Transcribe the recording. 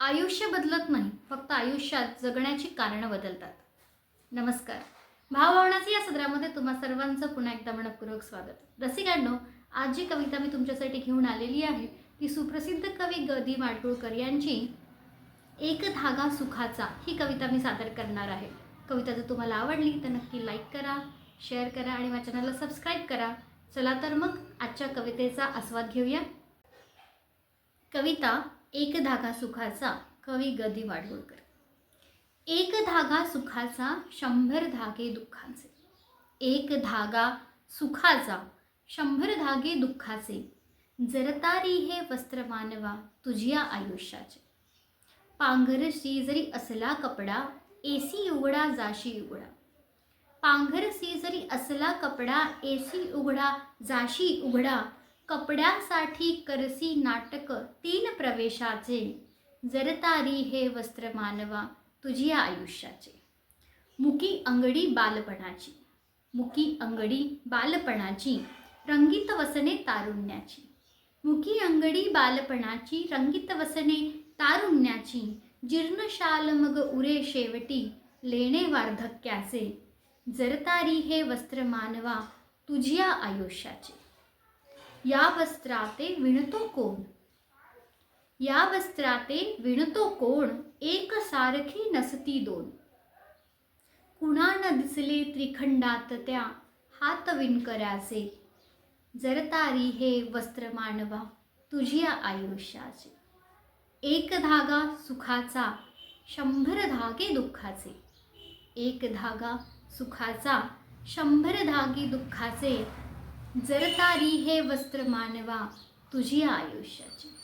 आयुष्य बदलत नाही फक्त आयुष्यात जगण्याची कारणं बदलतात. नमस्कार. भावभावनाचे या सदरामध्ये तुम्हा सर्वांचं पुन्हा एकदा मनपूर्वक स्वागत. रसिकांनो आज जी कविता मी तुमच्यासाठी घेऊन आलेली आहे. ती सुप्रसिद्ध कवी ग दी माडगुळकर यांची एक धागा सुखाचा ही कविता मी सादर करणार आहे. कविता जर तुम्हाला आवडली तर नक्की लाईक करा शेअर करा आणि माझ्या चॅनलला सबस्क्राईब करा. चला तर मग आजच्या कवितेचा आस्वाद घेऊया. कविता एक धागा सुखाचा कवी गदी वाडवळकर एक धागा सुखाचा शंभर धागे दुःखाचे. एक धागा सुखाचा शंभर धागे दुःखाचे. जरतारी हे वस्त्र मानवा तुझ्या आयुष्याचे. पांघरशी जरी असला कपडा एसी उघडा जाशी उघडा. पांघरसी जरी असला कपडा एसी उघडा जाशी उघडा. कपड्यासाठी करसी नाटक तीन प्रवेशाचे. जरतारी हे वस्त्र मानवा तुझ्या आयुष्याचे. मुकी अंगडी बालपणाची. मुकी अंगडी बालपणाची रंगीत वसने तारुण्याची. मुकी अंगडी बालपणाची रंगीत वसने तारुण्याची. जीर्णशाल मग उरे शेवटी लेणे वार्धक्याचे. जरतारी हे वस्त्र मानवा तुझ्या आयुष्याचे. या वस्त्राते विणतो कोण? या वस्त्राते विणतो कोण? एक सारखी नसती दोन. कुणा न दिसले त्रिखंडात त्या हात विणकऱ्याचे? जरतारी हे वस्त्र मानवा तुझ्या आयुष्याचे. एक धागा सुखाचा शंभर धागे दुःखाचे. एक धागा सुखाचा शंभर धागे दुःखाचे जरतारी हे वस्त्र मानवा तुझी आयुष्याचे.